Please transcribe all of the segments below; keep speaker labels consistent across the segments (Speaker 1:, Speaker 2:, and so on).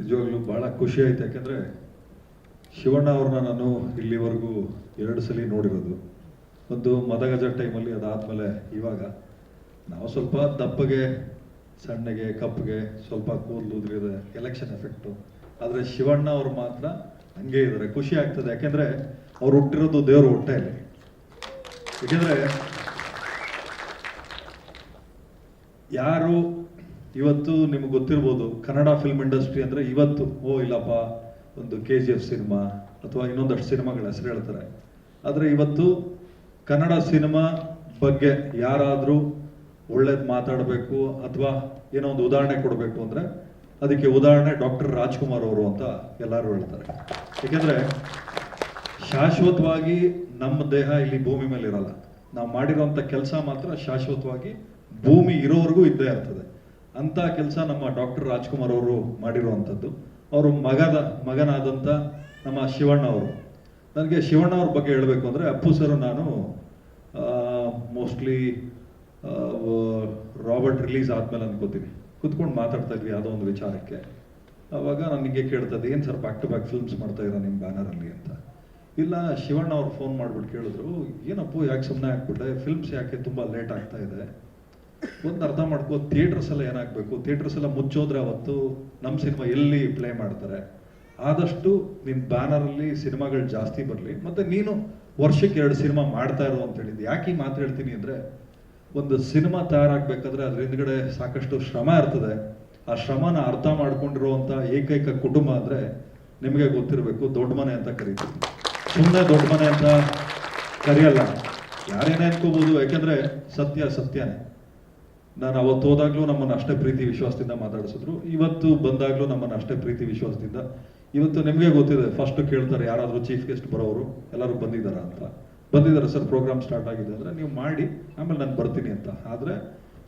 Speaker 1: ನಿಜವಾಗ್ಲೂ ಭಾಳ ಖುಷಿ ಆಯ್ತು. ಯಾಕೆಂದರೆ ಶಿವಣ್ಣ ಅವ್ರನ್ನ ನಾನು ಇಲ್ಲಿವರೆಗೂ ಎರಡು ಸಲ ನೋಡಿರೋದು. ಒಂದು ಮದಗಜ ಟೈಮಲ್ಲಿ ಅದಾದಮೇಲೆ ಇವಾಗ ನಾವು ಸ್ವಲ್ಪ ದಪ್ಪಗೆ, ಸಣ್ಣಗೆ ಕಪ್ಪಗೆ ಸ್ವಲ್ಪ ಕೂದಲು ಉದುರಿದೆ ಎಲೆಕ್ಷನ್ ಎಫೆಕ್ಟು ಆದರೆ ಶಿವಣ್ಣ ಅವರು ಮಾತ್ರ ಹಂಗೆ ಇದ್ದಾರೆ ಖುಷಿ ಆಗ್ತದೆ. ಯಾಕೆಂದರೆ ಅವ್ರು ಹುಟ್ಟಿರೋದು ದೇವ್ರ ಹೊಟ್ಟೆಯಲ್ಲಿ ಯಾಕೆಂದರೆ ಯಾರು ಇವತ್ತು ನಿಮ್ಗೆ ಗೊತ್ತಿರ್ಬೋದು, ಕನ್ನಡ ಫಿಲ್ಮ್ ಇಂಡಸ್ಟ್ರಿ ಅಂದರೆ ಇವತ್ತು, ಓ ಇಲ್ಲಪ್ಪ, ಒಂದು ಕೆ ಜಿ ಎಫ್ ಸಿನಿಮಾ ಅಥವಾ ಇನ್ನೊಂದಷ್ಟು ಸಿನಿಮಾಗಳ ಹೆಸರು ಹೇಳ್ತಾರೆ. ಆದರೆ ಇವತ್ತು ಕನ್ನಡ ಸಿನಿಮಾ ಬಗ್ಗೆ ಯಾರಾದರೂ ಒಳ್ಳೇದು ಮಾತಾಡಬೇಕು ಅಥವಾ ಏನೋ ಒಂದು ಉದಾಹರಣೆ ಕೊಡಬೇಕು ಅಂದರೆ ಅದಕ್ಕೆ ಉದಾಹರಣೆ ಡಾಕ್ಟರ್ ರಾಜ್ಕುಮಾರ್ ಅವರು ಅಂತ ಎಲ್ಲರೂ ಹೇಳ್ತಾರೆ. ಏಕೆಂದರೆ ಶಾಶ್ವತವಾಗಿ ನಮ್ಮ ದೇಹ ಇಲ್ಲಿ ಭೂಮಿ ಮೇಲೆ ಇರಲ್ಲ ನಾವು ಮಾಡಿರೋಂಥ ಕೆಲಸ ಮಾತ್ರ ಶಾಶ್ವತವಾಗಿ ಭೂಮಿ ಇರೋವರೆಗೂ ಇದ್ದೇ ಇರ್ತದೆ. ಅಂತ ಕೆಲಸ ನಮ್ಮ ಡಾಕ್ಟರ್ ರಾಜ್ಕುಮಾರ್ ಅವರು ಮಾಡಿರುವಂಥದ್ದು. ಅವರು ಮಗದ, ಮಗನಾದಂಥ ನಮ್ಮ ಶಿವಣ್ಣ ಅವರು. ನನಗೆ ಶಿವಣ್ಣ ಅವ್ರ ಬಗ್ಗೆ ಹೇಳಬೇಕು ಅಂದರೆ ಅಪ್ಪು ಸರ್ ನಾನು ಮೋಸ್ಟ್ಲಿ ರಾಬರ್ಟ್ ರಿಲೀಸ್ ಆದ್ಮೇಲೆ ಅನ್ಕೋತೀನಿ ಕುತ್ಕೊಂಡು ಮಾತಾಡ್ತಾ ಇದ್ವಿ, ಯಾವುದೋ ಒಂದು ವಿಚಾರಕ್ಕೆ. ಅವಾಗ ನನಗೆ ಕೇಳ್ತಾ ಇದ್ದೆ, ಏನು sir back to back films ಮಾಡ್ತಾ ಇರೋ ನಿಮ್ಮ ಬ್ಯಾನರಲ್ಲಿ ಅಂತ. ಇಲ್ಲ, ಶಿವಣ್ಣ ಅವ್ರು ಫೋನ್ ಮಾಡ್ಬಿಟ್ಟು ಕೇಳಿದ್ರು, ಏನಪ್ಪು, ಯಾಕೆ ಸುಮ್ಮನೆ ಹಾಕ್ಬಿಟ್ಟೆ ಫಿಲ್ಮ್ಸ್ ಯಾಕೆ ತುಂಬ ಲೇಟ್ ಆಗ್ತಾ ಇದೆ? ಒಂದು ಅರ್ಥ ಮಾಡ್ಕೋ ಥಿಯೇಟರ್ಸ್ ಎಲ್ಲ ಏನಾಗಬೇಕು? ಥಿಯೇಟರ್ಸ್ ಎಲ್ಲ ಮುಚ್ಚೋದ್ರೆ ಅವತ್ತು ನಮ್ಮ ಸಿನಿಮಾ ಎಲ್ಲಿ ಪ್ಲೇ ಮಾಡ್ತಾರೆ? ಆದಷ್ಟು ನಿಮ್ಮ ಬ್ಯಾನರಲ್ಲಿ ಸಿನಿಮಾಗಳು ಜಾಸ್ತಿ ಬರಲಿ. ಮತ್ತೆ ನೀನು ವರ್ಷಕ್ಕೆ ಎರಡು ಸಿನಿಮಾ ಮಾಡ್ತಾ ಇರೋ ಅಂತ ಹೇಳಿದ್ದು. ಯಾಕೆ ಈ ಮಾತು ಹೇಳ್ತೀನಿ ಅಂದರೆ, ಒಂದು ಸಿನಿಮಾ ತಯಾರಾಗಬೇಕಾದ್ರೆ ಅದ್ರ ಹಿಂದ್ಗಡೆ ಸಾಕಷ್ಟು ಶ್ರಮ ಇರ್ತದೆ. ಆ ಶ್ರಮನ ಅರ್ಥ ಮಾಡ್ಕೊಂಡಿರುವಂಥ ಏಕೈಕ ಕುಟುಂಬ ಅಂದರೆ ನಿಮಗೆ ಗೊತ್ತಿರಬೇಕು ದೊಡ್ಡ ಮನೆ ಅಂತ ಕರಿತೀವಿ. ಸುಮ್ಮನೆ ದೊಡ್ಡ ಮನೆ ಅಂತ ಕರೆಯಲ್ಲ. ಯಾರೇನೇ ಅನ್ಕೋಬೋದು ಯಾಕೆಂದ್ರೆ ಸತ್ಯ ಸತ್ಯನೇ. ನಾನು ಅವತ್ತು ಹೋದಾಗ್ಲೂ ನಮ್ಮನ್ನು ಅಷ್ಟೇ ಪ್ರೀತಿ ವಿಶ್ವಾಸದಿಂದ ಮಾತಾಡಿಸಿದ್ರು. ಇವತ್ತು ಬಂದಾಗ್ಲೂ ನಮ್ಮನ್ನು ಅಷ್ಟೇ ಪ್ರೀತಿ ವಿಶ್ವಾಸದಿಂದ. ಇವತ್ತು ನಿಮಗೆ ಗೊತ್ತಿದೆ ಫಸ್ಟ್ ಕೇಳ್ತಾರೆ ಯಾರಾದರೂ ಚೀಫ್ ಗೆಸ್ಟ್ ಬರೋರು ಎಲ್ಲರೂ ಬಂದಿದ್ದಾರಾ ಅಂತ. ಬಂದಿದ್ದಾರೆ ಸರ್ ಪ್ರೋಗ್ರಾಮ್ ಸ್ಟಾರ್ಟ್ ಆಗಿದೆ ಅಂದರೆ ನೀವು ಮಾಡಿ, ಆಮೇಲೆ ನಾನು ಬರ್ತೀನಿ ಅಂತ. ಆದರೆ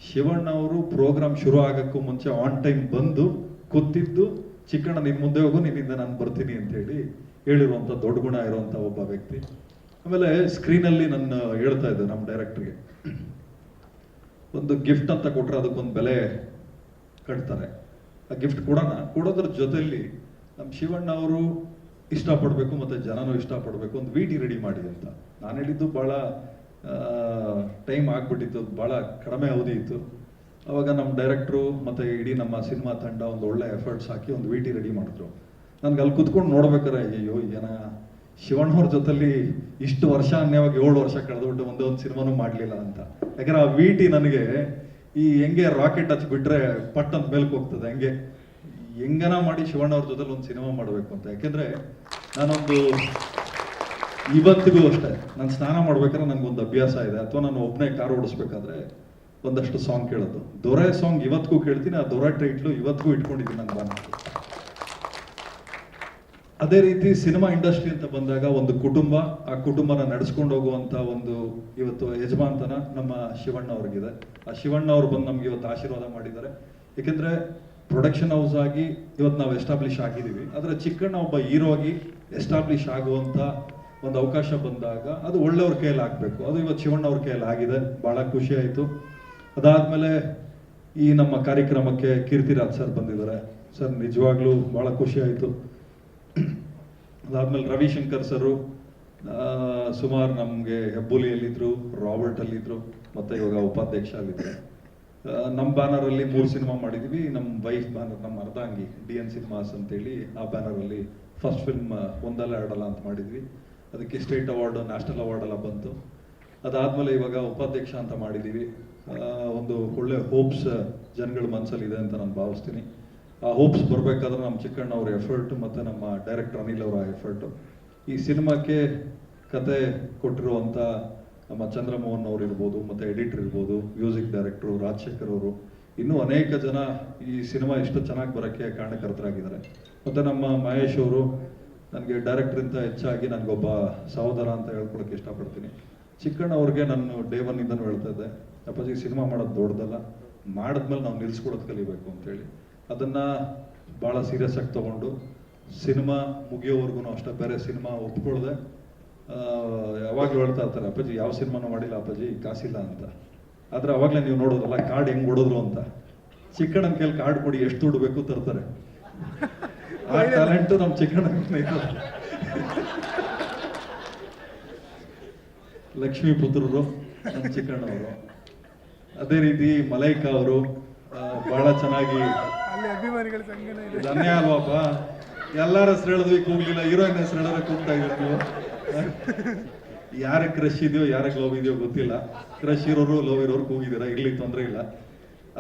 Speaker 1: ಶಿವಣ್ಣ ಅವರು ಪ್ರೋಗ್ರಾಮ್ ಶುರು ಆಗಕ್ಕೂ ಮುಂಚೆ ಆನ್ ಟೈಮ್ ಬಂದು, ಕೂತಿದ್ದು, ಚಿಕ್ಕಣ್ಣ ನಿನ್ನ ಮುಂದೆ ಹೋಗು, ನಿನ್ನಿಂದ ನಾನು ಬರ್ತೀನಿ ಅಂತ ಹೇಳಿ ಹೇಳಿರುವಂಥ ದೊಡ್ಡ ಗುಣ ಇರುವಂಥ ಒಬ್ಬ ವ್ಯಕ್ತಿ. ಆಮೇಲೆ ಸ್ಕ್ರೀನಲ್ಲಿ ನನ್ನ ಹೇಳ್ತಾ ಇದ್ದೆ ನಮ್ಮ ಡೈರೆಕ್ಟ್ರಿಗೆ ಒಂದು ಗಿಫ್ಟ್ ಅಂತ ಕೊಟ್ರೆ ಅದಕ್ಕೊಂದು ಬೆಲೆ ಕಟ್ತಾರೆ. ಆ ಗಿಫ್ಟ್ ಕೊಡೋಣ, ಕೊಡೋದ್ರ ಜೊತೆಯಲ್ಲಿ ನಮ್ಮ ಶಿವಣ್ಣ ಅವರು ಇಷ್ಟಪಡಬೇಕು ಮತ್ತು ಜನನೂ ಇಷ್ಟಪಡಬೇಕು. ಒಂದು ವಿ ರೆಡಿ ಮಾಡಿ ಅಂತ. ನಾನು ಹೇಳಿದ್ದು ಭಾಳ ಟೈಮ್ ಆಗ್ಬಿಟ್ಟಿತ್ತು ಭಾಳ ಕಡಿಮೆ ಅವಧಿ ಇತ್ತು. ಅವಾಗ ನಮ್ಮ ಡೈರೆಕ್ಟ್ರು ಮತ್ತು ಇಡೀ ನಮ್ಮ ಸಿನಿಮಾ ತಂಡ ಒಂದು ಒಳ್ಳೆ ಎಫರ್ಟ್ಸ್ ಹಾಕಿ ಒಂದು ವಿ ರೆಡಿ ಮಾಡಿದ್ರು. ನನಗೆ ಅಲ್ಲಿ ಕುತ್ಕೊಂಡು ನೋಡ್ಬೇಕಾರೆ ಅಯ್ಯೋ ಏನ ಶಿವಣ್ಣವ್ರ ಜೊತೆಲಿ ಇಷ್ಟು ವರ್ಷ ಅನ್ಯವಾಗಿ ಏಳು ವರ್ಷ ಕಳೆದ್ಬಿಟ್ಟು ಒಂದೇ ಒಂದು ಸಿನಿಮಾನು ಮಾಡಲಿಲ್ಲ ಅಂತ. ಯಾಕಂದ್ರೆ ಆ ವಿಟಿ ನನಗೆ ಈ ಹೆಂಗೆ ರಾಕೆಟ್ ಹಚ್ಬಿಟ್ರೆ ಪಟ್ ಅಂತ ಮೇಲ್ಕ್ ಹೋಗ್ತದೆ, ಹೆಂಗೆ. ಹೆಂಗನ ಮಾಡಿ ಶಿವಣ್ಣವ್ರ ಜೊತೆಲಿ ಒಂದು ಸಿನಿಮಾ ಮಾಡಬೇಕು ಅಂತ. ಯಾಕೆಂದ್ರೆ ನಾನೊಂದು ಇವತ್ತಿಗೂ ಅಷ್ಟೇ, ನಾನು ಸ್ನಾನ ಮಾಡ್ಬೇಕಾದ್ರೆ ನನಗೊಂದು ಅಭ್ಯಾಸ ಇದೆ, ಅಥವಾ ನಾನು ಒಬ್ಬನೇ ಕಾರ್ ಓಡಿಸ್ಬೇಕಾದ್ರೆ ಒಂದಷ್ಟು ಸಾಂಗ್ ಕೇಳೋದು. ದೊರೆ ಸಾಂಗ್ ಇವತ್ತಿಗೂ ಕೇಳ್ತೀನಿ, ಆ ದೊರೆ ಟೈಟ್ಲು ಇವತ್ತಿಗೂ ಇಟ್ಕೊಂಡಿದ್ದೀನಿ ಬಾನ ಅದೇ ರೀತಿ ಸಿನಿಮಾ ಇಂಡಸ್ಟ್ರಿ ಅಂತ ಬಂದಾಗ ಒಂದು ಕುಟುಂಬ, ಆ ಕುಟುಂಬನ ನಡೆಸ್ಕೊಂಡು ಹೋಗುವಂತ ಒಂದು ಇವತ್ತು ಯಜಮಾನ್ತನ ನಮ್ಮ ಶಿವಣ್ಣ ಅವ್ರಿಗಿದೆ. ಆ ಶಿವಣ್ಣ ಅವ್ರು ಬಂದು ನಮ್ಗೆ ಇವತ್ತು ಆಶೀರ್ವಾದ ಮಾಡಿದ್ದಾರೆ. ಏಕೆಂದ್ರೆ ಪ್ರೊಡಕ್ಷನ್ ಹೌಸ್ ಆಗಿ ಇವತ್ತು ನಾವು ಎಸ್ಟಾಬ್ಲಿಷ್ ಆಗಿದ್ದೀವಿ. ಆದರೆ ಚಿಕ್ಕಣ್ಣ ಒಬ್ಬ ಹೀರೋ ಆಗಿ ಎಸ್ಟಾಬ್ಲಿಷ್ ಆಗುವಂತ ಒಂದು ಅವಕಾಶ ಬಂದಾಗ ಅದು ಒಳ್ಳೆಯವ್ರ ಕೈಯಲ್ಲಿ ಆಗಬೇಕು. ಅದು ಇವತ್ತು ಶಿವಣ್ಣ ಅವ್ರ ಕೈಯಲ್ಲಿ ಆಗಿದೆ. ಬಹಳ ಖುಷಿ ಆಯಿತು. ಅದಾದ್ಮೇಲೆ ಈ ನಮ್ಮ ಕಾರ್ಯಕ್ರಮಕ್ಕೆ ಕೀರ್ತಿರಾಜ್ ಸರ್ ಬಂದಿದ್ದಾರೆ. ಸರ್, ನಿಜವಾಗ್ಲೂ ಬಹಳ ಖುಷಿ ಆಯಿತು. ಅದಾದ್ಮೇಲೆ ರವಿಶಂಕರ್ ಸರು ಸುಮಾರು ನಮಗೆ ರಾಬರ್ಟ್ ಅಲ್ಲಿದ್ರು ಮತ್ತೆ ಇವಾಗ ಉಪಾಧ್ಯಕ್ಷ ನಮ್ಮ ನಮ್ಮ ಬ್ಯಾನರಲ್ಲಿ ಮೂರು ಸಿನಿಮಾ ಮಾಡಿದ್ವಿ. ನಮ್ಮ ವೈಫ್ ಬ್ಯಾನರ್, ನಮ್ಮ ಅರ್ಧಾಂಗಿ, ಡಿ ಎನ್ ಸಿನಿಮಾಸ್ ಅಂತೇಳಿ ಆ ಬ್ಯಾನರಲ್ಲಿ ಫಸ್ಟ್ ಫಿಲ್ಮ್ ಒಂದಲ್ಲ ಎರಡಲ್ಲ ಅಂತ ಮಾಡಿದ್ವಿ. ಅದಕ್ಕೆ ಸ್ಟೇಟ್ ಅವಾರ್ಡ್, ನ್ಯಾಷನಲ್ ಅವಾರ್ಡ್ ಎಲ್ಲ ಬಂತು. ಅದಾದ್ಮೇಲೆ ಇವಾಗ ಉಪಾಧ್ಯಕ್ಷ ಅಂತ ಮಾಡಿದ್ದೀವಿ ಒಂದು ಒಳ್ಳೆ ಹೋಪ್ಸ್ ಜನಗಳ ಮನಸ್ಸಲ್ಲಿದೆ ಅಂತ ನಾನು ಭಾವಿಸ್ತೀನಿ. ಆ ಹೋಪ್ಸ್ ಬರಬೇಕಾದ್ರೆ ನಮ್ಮ ಚಿಕ್ಕಣ್ಣ ಅವ್ರ ಎಫರ್ಟ್ ಮತ್ತು ನಮ್ಮ ಡೈರೆಕ್ಟರ್ ಅನಿಲ್ ಅವರ ಎಫರ್ಟು ಈ ಸಿನಿಮಾಕ್ಕೆ ಕತೆ ಕೊಟ್ಟಿರುವಂಥ ನಮ್ಮ ಚಂದ್ರಮೋಹನ್ ಅವ್ರು ಇರ್ಬೋದು, ಮತ್ತು ಎಡಿಟರ್ ಇರ್ಬೋದು ಮ್ಯೂಸಿಕ್ ಡೈರೆಕ್ಟ್ರು ರಾಜಶೇಖರ್ ಅವರು. ಇನ್ನೂ ಅನೇಕ ಜನ ಈ ಸಿನಿಮಾ ಇಷ್ಟು ಚೆನ್ನಾಗಿ ಬರೋಕ್ಕೆ ಕಾರಣಕರ್ತರಾಗಿದ್ದಾರೆ. ಮತ್ತು ನಮ್ಮ ಮಹೇಶ್ ಅವರು ನನಗೆ ಡೈರೆಕ್ಟ್ರಿಂದ ಹೆಚ್ಚಾಗಿ ನನಗೊಬ್ಬ ಸಹೋದರ ಅಂತ ಹೇಳ್ಕೊಳಕ್ಕೆ ಇಷ್ಟಪಡ್ತೀನಿ. ಚಿಕ್ಕಣ್ಣ ಅವ್ರಿಗೆ ನಾನು ಡೇ ಒನ್ನಿಂದನೂ ಹೇಳ್ತಾ ಇದ್ದೆ, ಅಪ್ಪಾಜಿ ಸಿನಿಮಾ ಮಾಡೋದು ದೊಡ್ಡದಲ್ಲ, ಮಾಡಿದ್ಮೇಲೆ ನಾವು ನಿಲ್ಸ್ಕೊಡೋದು ಕಲಿಬೇಕು ಅಂತೇಳಿ. ಅದನ್ನು ಭಾಳ ಸೀರಿಯಸ್ ಆಗಿ ತಗೊಂಡು ಸಿನಿಮಾ ಮುಗಿಯೋವರೆಗೂ ಅಷ್ಟೇ ಬೇರೆ ಸಿನಿಮಾ ಒಪ್ಕೊಳ್ಳದೆ ಯಾವಾಗಲೂ ಹೇಳ್ತಾ ಇರ್ತಾರೆ ಅಪ್ಪಾಜಿ ಯಾವ ಸಿನಿಮಾನೂ ಮಾಡಿಲ್ಲ ಅಪ್ಪಾಜಿ ಕಾಸಿಲ್ಲ ಅಂತ. ಆದರೆ ಅವಾಗಲೇ ನೀವು ನೋಡೋದಲ್ಲ ಕಾರ್ಡ್ ಹೆಂಗೆ ಹೊಡೋದ್ರು ಅಂತ. ಚಿಕ್ಕಣ್ಣನ ಕೈಲಿ ಕಾರ್ಡ್ ಕೊಡಿ ಎಷ್ಟು ದುಡ್ಡು ಬೇಕು ತರ್ತಾರೆ. ಆ ಟ್ಯಾಲೆಂಟ್ ನಮ್ಮ ಚಿಕ್ಕಣ್ಣ ಲಕ್ಷ್ಮೀ ಪುತ್ರರು ನಮ್ಮ ಚಿಕ್ಕಣ್ಣವರು ಅದೇ ರೀತಿ ಮಲೈಕಾ ಅವರು ಬಹಳ ಚೆನ್ನಾಗಿ
Speaker 2: ಅಭಿಮಾನಿಗಳ ಸಂಘನ ಇದೆ.
Speaker 1: ಧನ್ಯ ಅಲ್ವಾಪ ಎಲ್ಲಾರ ಹೆಸರು ಹೇಳಿದ್ವಿ ಕೂಗ್ಲಿಲ್ಲ ಹೀರೋಯಿನ್ ಹೆಸರು ಕೂಗ್ತಾ ಇದ್ದೀರ ಯಾರಿಗೆ ಕ್ರಶ್ ಇದೆಯೋ ಯಾರಿಗೆ ಲವ್ ಇದೆಯೋ ಗೊತ್ತಿಲ್ಲ. ಕ್ರಶ್ ಇರೋರು ಲವ್ ಇರೋರು ಕೂಗಿದ್ದೀರಾ? ಇರ್ಲಿ, ತೊಂದರೆ ಇಲ್ಲ.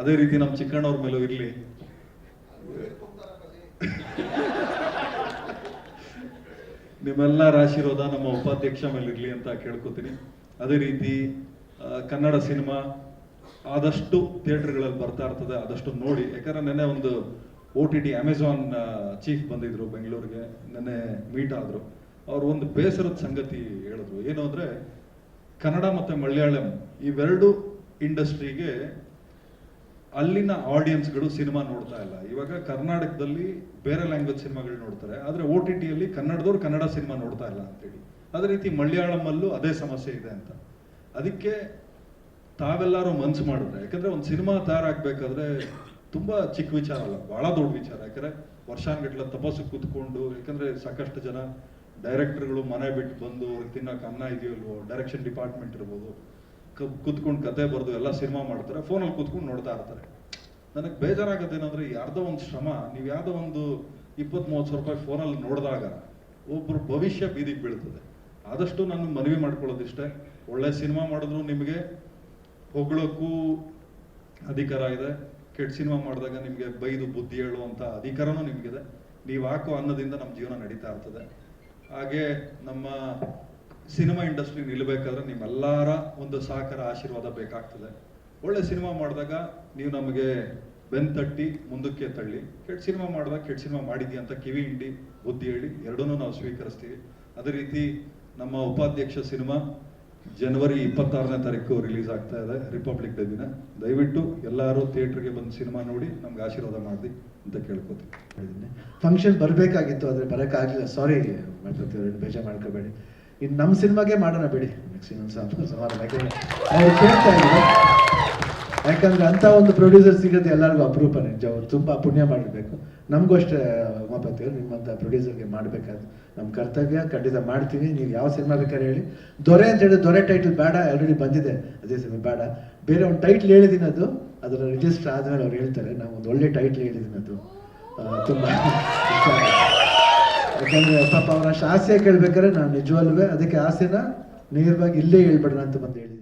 Speaker 1: ಅದೇ ರೀತಿ ನಮ್ಮ ಚಿಕ್ಕಣ್ಣವ್ರ ಮೇಲೂ ಇರ್ಲಿ. ನಿಮ್ಮೆಲ್ಲರ ಆಶೀರ್ವಾದ ನಮ್ಮ ಉಪಾಧ್ಯಕ್ಷ ಮೇಲೆ ಇರ್ಲಿ ಅಂತ ಕೇಳ್ಕೊತೀನಿ. ಅದೇ ರೀತಿ ಕನ್ನಡ ಸಿನಿಮಾ ಆದಷ್ಟು ಥಿಯೇಟರ್ಗಳಲ್ಲಿ ಬರ್ತಾ ಇರ್ತದೆ, ಆದಷ್ಟು ನೋಡಿ. ಯಾಕಂದ್ರೆ ನೆನ್ನೆ ಒಂದು O T T Amazon chief ಬಂದಿದ್ರು ಬೆಂಗಳೂರಿಗೆ, ನೆನ್ನೆ ಮೀಟ್ ಆದ್ರು. ಅವರು ಒಂದು ಬೇಸರದ ಸಂಗತಿ ಹೇಳಿದ್ರು. ಏನು ಅಂದರೆ, ಕನ್ನಡ ಮತ್ತೆ ಮಲಯಾಳಂ ಇವೆರಡು ಇಂಡಸ್ಟ್ರಿಗೆ ಅಲ್ಲಿನ ಆಡಿಯನ್ಸ್ಗಳು ಸಿನಿಮಾ ನೋಡ್ತಾ ಇಲ್ಲ. ಇವಾಗ ಕರ್ನಾಟಕದಲ್ಲಿ ಬೇರೆ ಲ್ಯಾಂಗ್ವೇಜ್ ಸಿನಿಮಾಗಳು ನೋಡ್ತಾರೆ. ಆದ್ರೆ ಓ ಟಿ ಟಿಯಲ್ಲಿ ಕನ್ನಡದವ್ರು ಕನ್ನಡ ಸಿನಿಮಾ ನೋಡ್ತಾ ಇಲ್ಲ ಅಂತೇಳಿ. ಅದೇ ರೀತಿ ಮಲಯಾಳಮಲ್ಲೂ ಅದೇ ಸಮಸ್ಯೆ ಇದೆ ಅಂತ. ಅದಕ್ಕೆ ತಾವೆಲ್ಲರೂ ಮನ್ಸು ಮಾಡಿದ್ರೆ, ಯಾಕಂದ್ರೆ ಒಂದು ಸಿನಿಮಾ ತಯಾರಾಗಬೇಕಾದ್ರೆ ತುಂಬ ಚಿಕ್ಕ ವಿಚಾರ ಅಲ್ಲ, ಬಹಳ ದೊಡ್ಡ ವಿಚಾರ. ಯಾಕಂದ್ರೆ ವರ್ಷಾನ್ಗಟ್ಲೆ ತಪಸ್ಸು ಕೂತ್ಕೊಂಡು, ಯಾಕಂದ್ರೆ ಸಾಕಷ್ಟು ಜನ ಡೈರೆಕ್ಟರ್ಗಳು ಮನೆ ಬಿಟ್ಟು ಬಂದು ಅವ್ರಿಗೆ ತಿನ್ನೋಕೆ ಅನ್ನ ಇದೆಯಲ್ವೋ, ಡೈರೆಕ್ಷನ್ ಡಿಪಾರ್ಟ್ಮೆಂಟ್ ಇರ್ಬೋದು ಕೂತ್ಕೊಂಡು ಕತೆ ಬರೆದು ಎಲ್ಲ ಸಿನಿಮಾ ಮಾಡ್ತಾರೆ, ಫೋನಲ್ಲಿ ಕೂತ್ಕೊಂಡು ನೋಡ್ತಾ ಇರ್ತಾರೆ. ನನಗೆ ಬೇಜಾರಾಗತ್ತೆ ಏನಂದ್ರೆ ಯಾರ್ದೋ ಒಂದು ಶ್ರಮ, ನೀವು ಯಾವುದೋ ಒಂದು ಇಪ್ಪತ್ತು ಮೂವತ್ತು ಸಾವಿರ ರೂಪಾಯಿ ಫೋನಲ್ಲಿ ನೋಡಿದಾಗ ಒಬ್ಬರು ಭವಿಷ್ಯ ಬೀದಿಗೆ ಬೀಳ್ತದೆ. ಆದಷ್ಟು ನಾನು ಮನವಿ ಮಾಡ್ಕೊಳ್ಳೋದಿಷ್ಟೇ. ಒಳ್ಳೆ ಸಿನಿಮಾ ಮಾಡಿದ್ರು ನಿಮಗೆ ಹೊಗಳಕ್ಕೂ ಅಧಿಕಾರ ಇದೆ. ಕೆಟ್ಟ ಸಿನಿಮಾ ಮಾಡಿದಾಗ ನಿಮಗೆ ಬೈದು ಬುದ್ಧಿ ಹೇಳುವಂಥ ಅಧಿಕಾರನೂ ನಿಮಗಿದೆ. ನೀವು ಹಾಕೋ ಅನ್ನದಿಂದ ನಮ್ಮ ಜೀವನ ನಡೀತಾ ಇರ್ತದೆ. ಹಾಗೆ ನಮ್ಮ ಸಿನಿಮಾ ಇಂಡಸ್ಟ್ರಿ ನಿಲ್ಲಬೇಕಾದ್ರೆ ನಿಮ್ಮೆಲ್ಲರ ಒಂದು ಸಹಕಾರ, ಆಶೀರ್ವಾದ ಬೇಕಾಗ್ತದೆ. ಒಳ್ಳೆ ಸಿನಿಮಾ ಮಾಡಿದಾಗ ನೀವು ನಮಗೆ ಬೆನ್ ತಟ್ಟಿ ಮುಂದಕ್ಕೆ ತಳ್ಳಿ. ಕೆಟ್ಟ ಸಿನಿಮಾ ಮಾಡಿದಾಗ ಕೆಟ್ಟ ಸಿನಿಮಾ ಮಾಡಿದ್ಯಾ ಅಂತ ಕಿವಿ ಹಿಂಡಿ ಬುದ್ಧಿ ಹೇಳಿ ಎರಡನ್ನೂ ನಾವು ಸ್ವೀಕರಿಸ್ತೀವಿ. ಅದೇ ರೀತಿ ನಮ್ಮ ಉಪಾಧ್ಯಕ್ಷ ಸಿನಿಮಾ ಜನವರಿ ಇಪ್ಪತ್ತಾರನೇ ತಾರೀಕು ರಿಲೀಸ್ ಆಗ್ತಾ ಇದೆ ರಿಪಬ್ಲಿಕ್ ಡೇ ದಿನ. ದಯವಿಟ್ಟು ಎಲ್ಲರೂ ಥಿಯೇಟ್ರಿಗೆ ಬಂದು ಸಿನಿಮಾ ನೋಡಿ ನಮ್ಗೆ ಆಶೀರ್ವಾದ ಮಾಡಿ ಅಂತ ಕೇಳ್ಕೊತೀನಿ.
Speaker 3: ಫಂಕ್ಷನ್ ಬರಬೇಕಾಗಿತ್ತು, ಆದರೆ ಬರೋಕ್ಕಾಗಲಿಲ್ಲ. ಸಾರಿ ಬೇಜಾರು ಮಾಡ್ಕೋಬೇಡಿ. ಇನ್ನು ನಮ್ಮ ಸಿನಿಮಾಗೆ ಮಾಡೋಣ ಬಿಡಿ. ನೆಕ್ಸ್ಟ್ ಇನ್ನೊಂದು ಯಾಕಂದ್ರೆ ಕೇಳ್ತಾ ಯಾಕಂದ್ರೆ ಅಂತ ಒಂದು ಪ್ರೊಡ್ಯೂಸರ್ ಸಿಗೋದು ಎಲ್ಲರಿಗೂ ಅಪರೂಪ ನಿಜ. ಅವ್ರು ತುಂಬ ಪುಣ್ಯ ಮಾಡಿರ್ಬೇಕು. ನಮಗೂ ಅಷ್ಟೇ ಉಮಾಪತಿ ನಿಮ್ಮಂತ ಪ್ರೊಡ್ಯೂಸರ್ಗೆ ಮಾಡ್ಬೇಕಾದ್ರೆ. ನಮ್ಮ ಕರ್ತವ್ಯ, ಖಂಡಿತ ಮಾಡ್ತೀವಿ ನೀವು ಯಾವ ಸಿನಿಮಾ ಬೇಕಾದ್ರೆ ಹೇಳಿ. ದೊರೆ ಅಂತ ಹೇಳಿ ದೊರೆ ಟೈಟಲ್ ಬೇಡ ಆಲ್ರೆಡಿ ಬಂದಿದೆ. ಅದೇ ಸಿನಿಮಾ ಬೇಡ. ಬೇರೆ ಒಂದು ಟೈಟ್ಲ್ ಹೇಳಿದ್ದೀನಿ ಅದು. ಅದರ ರಿಜಿಸ್ಟರ್ ಆದಮೇಲೆ ಅವ್ರು ಹೇಳ್ತಾರೆ, ನಾವು ಒಂದು ಒಳ್ಳೆ ಟೈಟ್ಲ್ ಹೇಳಿದ್ದೀನಿ ಅದು. ತುಂಬಾ. ಯಾಕಂದ್ರೆ ಪಾಪ ಅವ್ರ ಆಸೆ ಕೇಳ್ಬೇಕಾದ್ರೆ ನಾನು ನಿಜವಲ್ವೇ, ಅದಕ್ಕೆ ಆಸೆನ ನೇರವಾಗಿ ಇಲ್ಲೇ ಹೇಳ್ಬೇಡ ಅಂತ ಬಂದು ಹೇಳಿದ್ದೀನಿ.